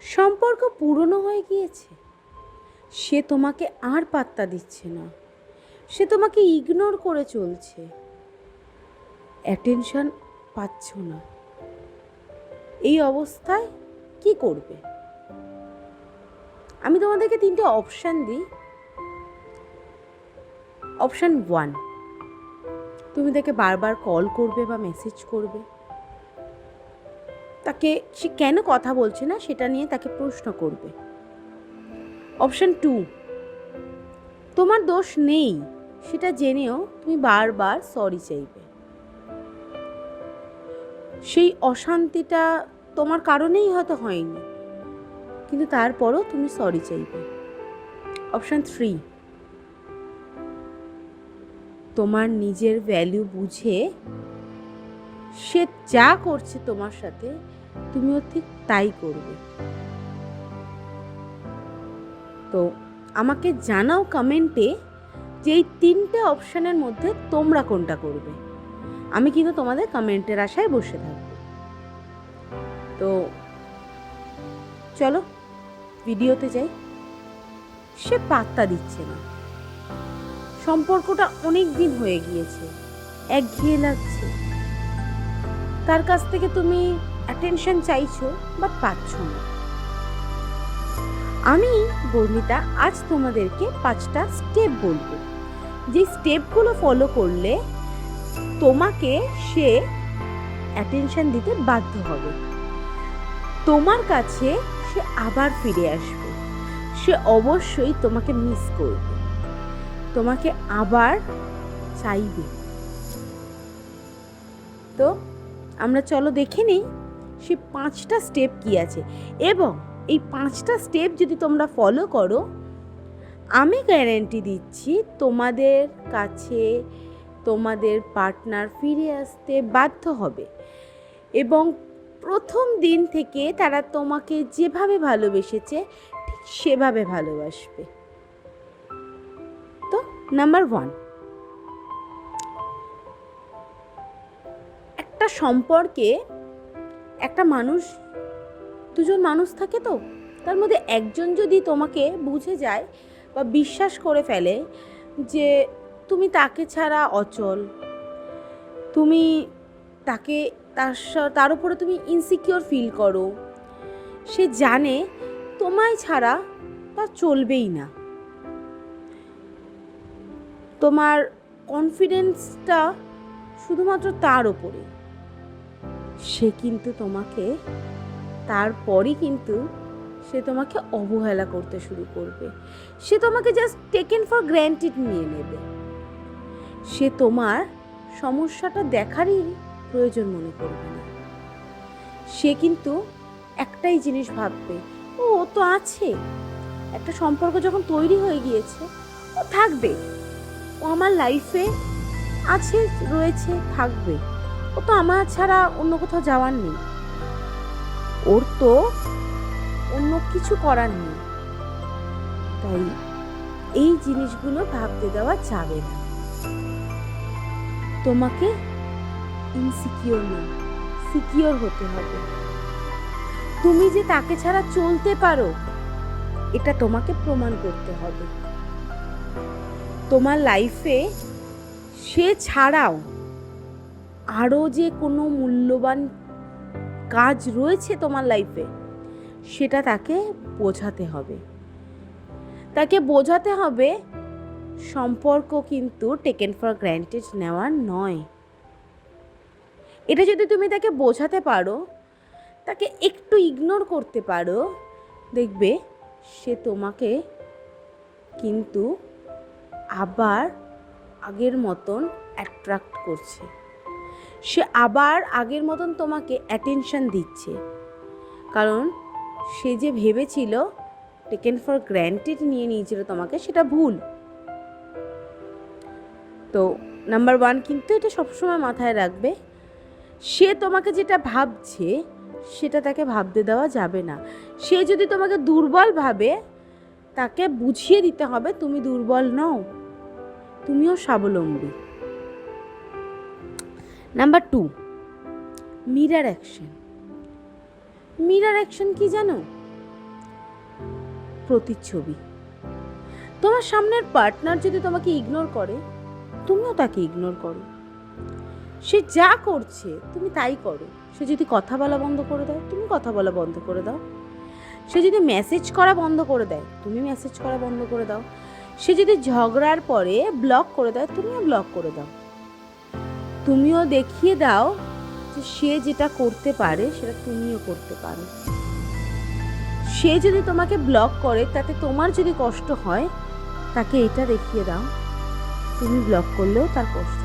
সম্পর্ক পুরনো হয়ে গিয়েছে। সে তোমাকে আর পাত্তা দিচ্ছে না। সে তোমাকে ইগনোর করে চলছে। অ্যাটেনশন পাচ্ছ না। এই অবস্থায় কি করবে? আমি তোমাদেরকে তিনটে অপশান দিই। অপশান ওয়ান তুমি তাকে বারবার কল করবে বা মেসেজ করবে। তাকে সে কেন কথা বলছে না সেটা নিয়ে তাকে প্রশ্ন করবে। অপশান টু, তোমার দোষ নেই, সেটা জেনেও তুমি বারবার সরি চাইবে। সেই অশান্তিটা তোমার কারণেই হয়তো হয়নি, কিন্তু তারপরও তুমি সরি চাইবে। অপশান থ্রি, তোমার নিজের ভ্যালু বুঝে সে যা করছে তোমার সাথে, তুমিও ঠিক তাই করবে। তো আমাকে জানাও কমেন্টে যে এই তিনটে অপশানের মধ্যে তোমরা কোনটা করবে। আমি কিন্তু তোমাদের কমেন্টের আশায় বসে থাকব। তো চলো ভিডিওতে যাই। সে পাত্তা দিচ্ছে না। সম্পর্কটা অনেক দিন হয়ে গিয়েছে, একঘেয়ে লাগছে। তার কাছ থেকে তুমি অ্যাটেনশন চাইছো বা পাচ্ছ না। আমি, বর্ণিতা, আজ তোমাদেরকে পাঁচটা স্টেপ বলব। যে স্টেপগুলো ফলো করলে তোমাকে সে অ্যাটেনশন দিতে বাধ্য হবে। তোমার কাছে সে আবার ফিরে আসবে। সে অবশ্যই তোমাকে মিস করবে। তোমাকে আবার চাইবে। তো আমরা চলো দেখে নিই, সে পাঁচটা স্টেপ কি আছে। এবং এই পাঁচটা স্টেপ যদি তোমরা ফলো করো, আমি গ্যারেন্টি দিচ্ছি তোমাদের কাছে তোমাদের পার্টনার ফিরে আসতে বাধ্য হবে। এবং প্রথম দিন থেকে তারা তোমাকে যেভাবে ভালোবেসেছে, ঠিক সেভাবে ভালোবাসবে। তো নাম্বার ওয়ান একটা সম্পর্কে একটা মানুষ, দুজন মানুষ থাকে তো, তার মধ্যে একজন যদি তোমাকে বুঝে যায় বা বিশ্বাস করে ফেলে যে তুমি তাকে ছাড়া অচল, তুমি তাকে, তার তার উপরে তুমি ইনসিকিওর ফিল করো, সে জানে তোমায় ছাড়া তার চলবেই না। তোমার কনফিডেন্সটা শুধুমাত্র তার ওপরে সে কিন্তু তোমাকে, তারপরই কিন্তু সে তোমাকে অবহেলা করতে শুরু করবে। সে তোমাকে জাস্ট টেকেন ফর গ্র্যান্টেড নিয়ে নেবে। সে তোমার সমস্যাটা দেখারই প্রয়োজন মনে করবে না। সে কিন্তু একটাই জিনিস ভাববে, ও ও তো আছে। একটা সম্পর্ক যখন তৈরি হয়ে গিয়েছে, ও থাকবে। ও আমার লাইফে আছে, রয়েছে, থাকবে। ও তো আমার ছাড়া অন্য কোথাও যাওয়ার নেই। ওর তো অন্য কিছু করার নেই। তাই এই জিনিসগুলো ভাবতে দেওয়া যাবে না। তোমাকে ইনসিকিওর না সিকিওর হতে হবে। তুমি যে তাকে ছাড়া চলতে পারো, এটা তোমাকে প্রমাণ করতে হবে। তোমার লাইফে সে ছাড়াও আরও যে কোনো মূল্যবান কাজ রয়েছে তোমার লাইফে সেটা তাকে বোঝাতে হবে। তাকে বোঝাতে হবে সম্পর্ক কিন্তু টেকেন ফর গ্র্যান্টেড নেওয়ার নয়। এটা যদি তুমি তাকে বোঝাতে পারো, তাকে একটু ইগনোর করতে পারো, দেখবে সে তোমাকে কিন্তু আবার আগের মতন অ্যাট্রাক্ট করছে। সে আবার আগের মতন তোমাকে অ্যাটেনশন দিচ্ছে। কারণ সে যে ভেবেছিল টেকেন ফর গ্র্যান্টেড নিয়ে নিয়েছিল তোমাকে, সেটা ভুল। তো নাম্বার ওয়ান কিন্তু এটা সবসময় মাথায় রাখবে। সে তোমাকে যেটা ভাবছে, সেটা তাকে ভাবতে দেওয়া যাবে না। সে যদি তোমাকে দুর্বল ভাবে, তাকে বুঝিয়ে দিতে হবে, তুমি দুর্বল নও। তুমিও স্বাবলম্বী। Number two mirror action mirror action কি জানো? প্রতিচ্ছবি। তোমার সামনের পার্টনার যদি তোমাকে ইগনোর করে, তুমিও তাকে ইগনোর করো। সে যা করছে, তুমি তাই করো। সে যদি কথা বলা বন্ধ করে দেয় তুমি কথা বলা বন্ধ করে দাও। সে যদি মেসেজ করা বন্ধ করে দেয়, তুমি মেসেজ করা বন্ধ করে দাও। সে যদি ঝগড়ার পরে ব্লক করে দেয়, তুমিও ব্লক করে দাও। তুমিও দেখিয়ে দাও যে সে যেটা করতে পারে, সেটা তুমিও করতে পারো। সে যদি তোমাকে ব্লক করে, তাতে তোমার যদি কষ্ট হয়, তাকে এটা দেখিয়ে দাও। তুমি ব্লক করলেও তার কষ্ট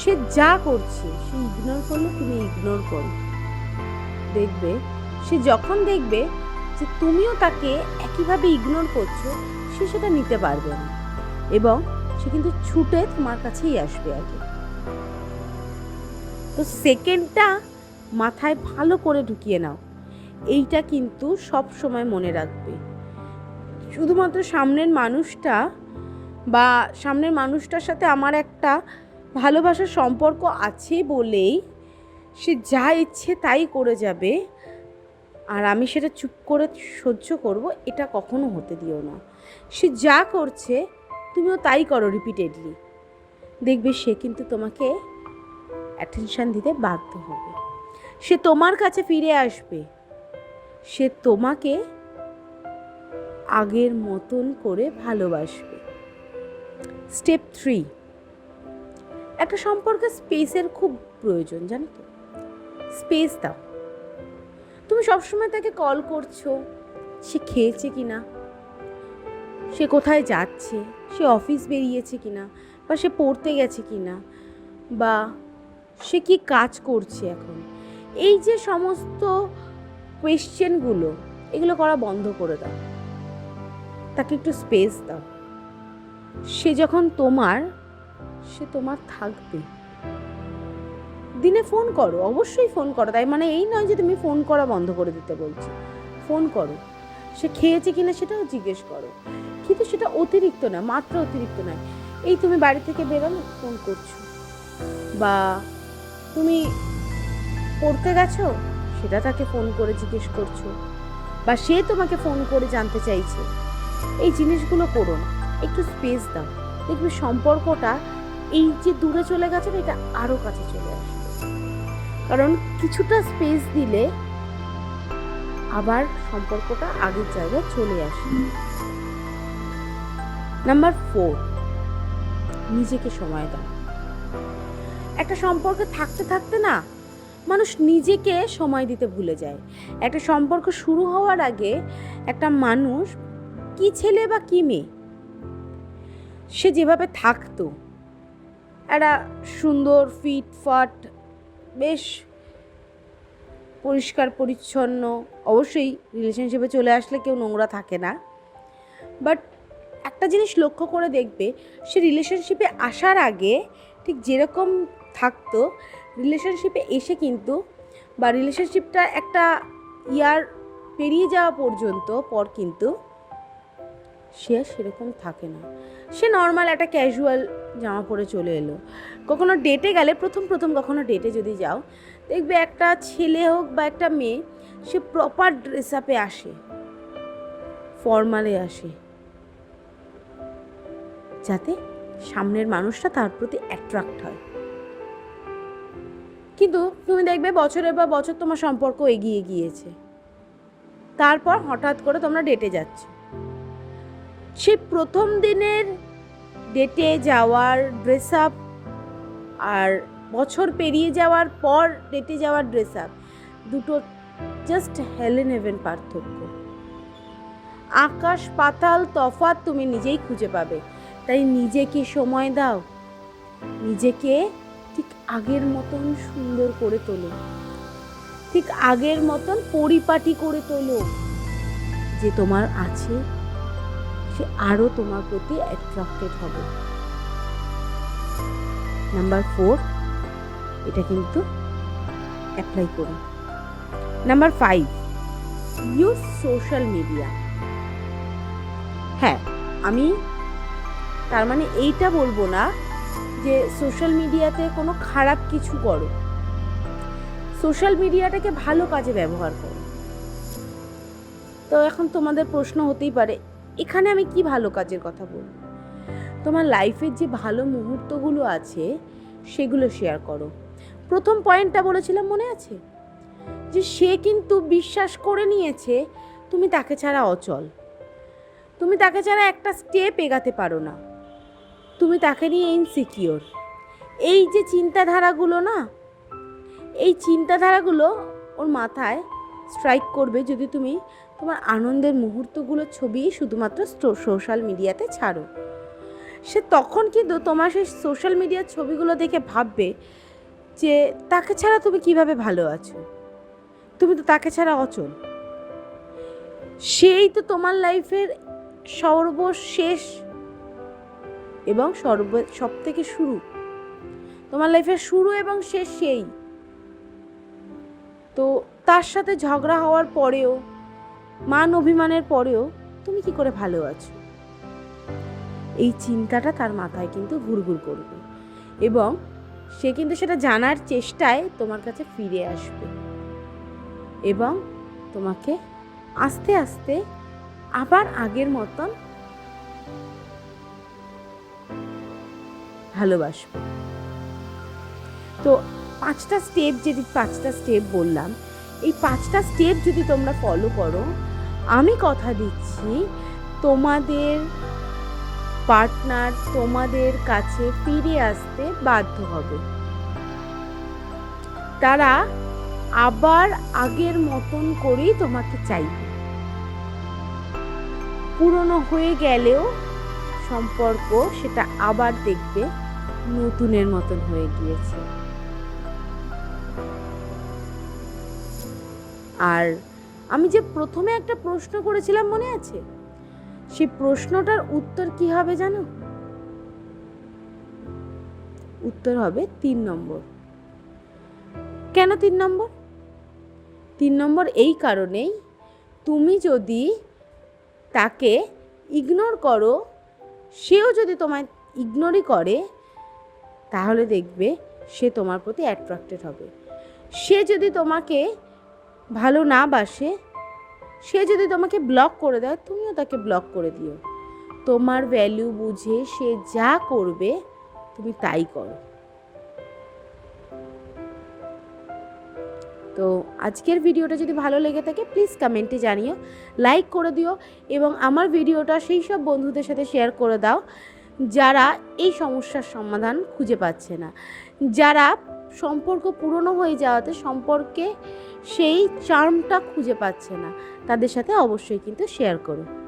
সে যা করছে, সে ইগনোর করলে তুমি ইগনোর করো। দেখবে, সে যখন দেখবে যে তুমিও তাকে একইভাবে ইগনোর করছ, সে সেটা নিতে পারবে না। এবং সে কিন্তু ছুটে তোমার কাছেই আসবে আগে তো সেকেন্ডটা মাথায় ভালো করে ঢুকিয়ে নাও। এইটা কিন্তু সব সময় মনে রাখবে। শুধুমাত্র সামনের মানুষটা বা সামনের মানুষটার সাথে আমার একটা ভালোবাসার সম্পর্ক আছে বলেই সে যা ইচ্ছে তাই করে যাবে। আর আমি সেটা চুপ করে সহ্য করব, এটা কখনো হতে দিও না। সে যা করছে তুমিও তাই করো রিপিটেডলি দেখবে সে কিন্তু তোমাকে অ্যাটেনশন দিতে বাধ্য হবে। সে তোমার কাছে ফিরে আসবে। সে তোমাকে আগের মতন করে ভালোবাসবে। স্টেপ থ্রি একটা সম্পর্কে স্পেসের খুব প্রয়োজন, জানো তো? স্পেস দাও। তুমি সবসময় তাকে কল করছ, সে খেয়েছে কি না সে কোথায় যাচ্ছে? সে অফিস বেরিয়েছে কি না বা সে পড়তে গেছে কি না বা সে কি কাজ করছে এখন? এই যে সমস্ত কোয়েশ্চেনগুলো এগুলো করা বন্ধ করে দাও। তাকে একটু স্পেস দাও। সে যখন তোমার, সে তোমার থাকবে। দিনে ফোন করো, অবশ্যই ফোন করো। তাই মানে এই নয় যে তুমি ফোন করা বন্ধ করে দিতে বলছি। ফোন করো। সে খেয়েছে কিনা সেটাও জিজ্ঞেস করো। কিন্তু সেটা অতিরিক্ত না মাত্র অতিরিক্ত নয়। এই তুমি বাড়ি থেকে বেরোলে, ফোন করছ। বা তুমি পড়তে গেছো? সেটা তাকে ফোন করে জিজ্ঞেস করছ। বা সে তোমাকে ফোন করে জানতে চাইছে। এই জিনিসগুলো করো না, একটু স্পেস দাও। দেখবে সম্পর্কটা এই যে দূরে চলে গেছে এটা আরও কাছে চলে আসবে। কারণ কিছুটা স্পেস দিলে আবার সম্পর্কটা আগের জায়গায় চলে আসে। নাম্বার ফোর নিজেকে সময় দাও। একটা সম্পর্কে থাকতে থাকতে না, মানুষ নিজেকে সময় দিতে ভুলে যায়। একটা সম্পর্ক শুরু হওয়ার আগে একটা মানুষ কি ছেলে বা কি মেয়ে? সে যেভাবে থাকতো, একটা সুন্দর ফিট ফাট বেশ পরিষ্কার, পরিচ্ছন্ন, অবশ্যই রিলেশনশিপে চলে আসলে কেউ নোংরা থাকে না। বাট একটা জিনিস লক্ষ্য করে দেখবে, সে রিলেশনশিপে আসার আগে ঠিক যেরকম থাকতো রিলেশনশিপে এসে কিন্তু বা রিলেশনশিপটা একটা ইয়ার পেরিয়ে যাওয়া পর্যন্ত, পর কিন্তু সে সেরকম থাকে না। সে নর্মাল একটা ক্যাজুয়াল জামা পরে চলে এলো। কখনো ডেটে গেলে, প্রথম প্রথম কখনো ডেটে যদি যাও দেখবে একটা ছেলে হোক বা একটা মেয়ে, সে প্রপার ড্রেস আপে আসে ফর্মালে আসে। যাতে সামনের মানুষটা তার প্রতি অ্যাট্রাক্ট হয়। কিন্তু তুমি দেখবে বছরের পর বছর তোমার সম্পর্ক এগিয়ে গিয়েছে। তারপর হঠাৎ করে তোমরা ডেটে যাচ্ছ। সে প্রথম দিনের ডেটে যাওয়ার ড্রেস আপ আর বছর পেরিয়ে যাওয়ার পর ডেটে যাওয়ার ড্রেস আপ দুটো জাস্ট হেলেন হেভেন পার্থক্য। আকাশ, পাতাল, তফাৎ তুমি নিজেই খুঁজে পাবে। তাই নিজেকে সময় দাও। নিজেকে ঠিক আগের মতন সুন্দর করে তোলো। ঠিক আগের মতন পরিপাটি করে তোলো। যে তোমার আছে, সে আরও তোমার প্রতি অ্যাট্রাক্টেড হবে। নাম্বার ফোর এটা কিন্তু অ্যাপ্লাই করুন number five use social media হ্যাঁ আমি তার মানে এইটা বলব না যে সোশ্যাল মিডিয়াতে কোনো খারাপ কিছু করো। সোশ্যাল মিডিয়াটাকে ভালো কাজে ব্যবহার করো। তো এখন তোমাদের প্রশ্ন হতেই পারে, এখানে আমি কি ভালো কাজের কথা বলব? তোমার লাইফের যে ভালো মুহূর্তগুলো আছে, সেগুলো শেয়ার করো। প্রথম পয়েন্টটা বলেছিলাম, মনে আছে? যে সে কিন্তু বিশ্বাস করে নিয়েছে, তুমি তাকে ছাড়া অচল। তুমি তাকে ছাড়া একটা স্টেপ এগাতে পারো না। তুমি তাকে নিয়ে ইনসিকিওর এই যে চিন্তাধারাগুলো না, এই চিন্তাধারাগুলো ওর মাথায় স্ট্রাইক করবে যদি তুমি তোমার আনন্দের মুহূর্তগুলোর ছবি শুধুমাত্র সোশ্যাল মিডিয়াতে ছাড়ো। সে তখন কিন্তু তোমার সেই সোশ্যাল মিডিয়ার ছবিগুলো দেখে ভাববে যে তাকে ছাড়া তুমি কীভাবে ভালো আছো? তুমি তো তাকে ছাড়া অচল। সেই তো তোমার লাইফের সর্বশেষ এবং সর্ব সব থেকে শুরু। তোমার লাইফের শুরু এবং শেষ সেই। তো তার সাথে ঝগড়া হওয়ার পরেও, মান অভিমানের পরেও তুমি কি করে ভালো আছো? এই চিন্তাটা তার মাথায় কিন্তু ঘুরঘুর করবে। এবং সে কিন্তু সেটা জানার চেষ্টায় তোমার কাছে ফিরে আসবে। এবং তোমাকে আস্তে আস্তে আবার আগের মতন ভালোবাসবে। তো পাঁচটা স্টেপ যদি পাঁচটা স্টেপ বললাম, এই পাঁচটা স্টেপ যদি তোমরা ফলো করো, আমি কথা দিচ্ছি তোমাদের পার্টনার তোমাদের কাছে ফিরে আসতে বাধ্য হবে। তারা আবার আগের মতন করেই তোমাকে চাইবে। পুরনো হয়ে গেলেও সম্পর্ক সেটা আবার দেখবে, নতুনের মতন হয়ে গিয়েছে। আর আমি যে প্রথমে একটা প্রশ্ন করেছিলাম মনে আছে? সেই প্রশ্নটার উত্তর কি হবে জানো? উত্তর হবে তিন নম্বর। কেন তিন নম্বর? তিন নম্বর এই কারণেই তুমি যদি তাকে ইগনোর করো, সেও যদি তোমায় ইগনোরই করে, তাহলে দেখবে সে তোমার প্রতি অ্যাট্রাক্টেড হবে। সে যদি তোমাকে ভালো না বাসে সে যদি তোমাকে ব্লক করে দেয়, তুমিও তাকে ব্লক করে দিও। তোমার ভ্যালু বুঝে সে যা করবে, তুমি তাই করো। তো আজকের ভিডিওটা যদি ভালো লেগে থাকে প্লিজ কমেন্টে জানিও লাইক করে দিও এবং আমার ভিডিওটা সেই সব বন্ধুদের সাথে শেয়ার করে দাও, যারা এই সমস্যার সমাধান খুঁজে পাচ্ছে না। যারা সম্পর্ক পুরনো হয়ে যাওয়াতে সম্পর্কে সেই চার্মটা খুঁজে পাচ্ছে না। তাদের সাথে অবশ্যই কিন্তু শেয়ার করো।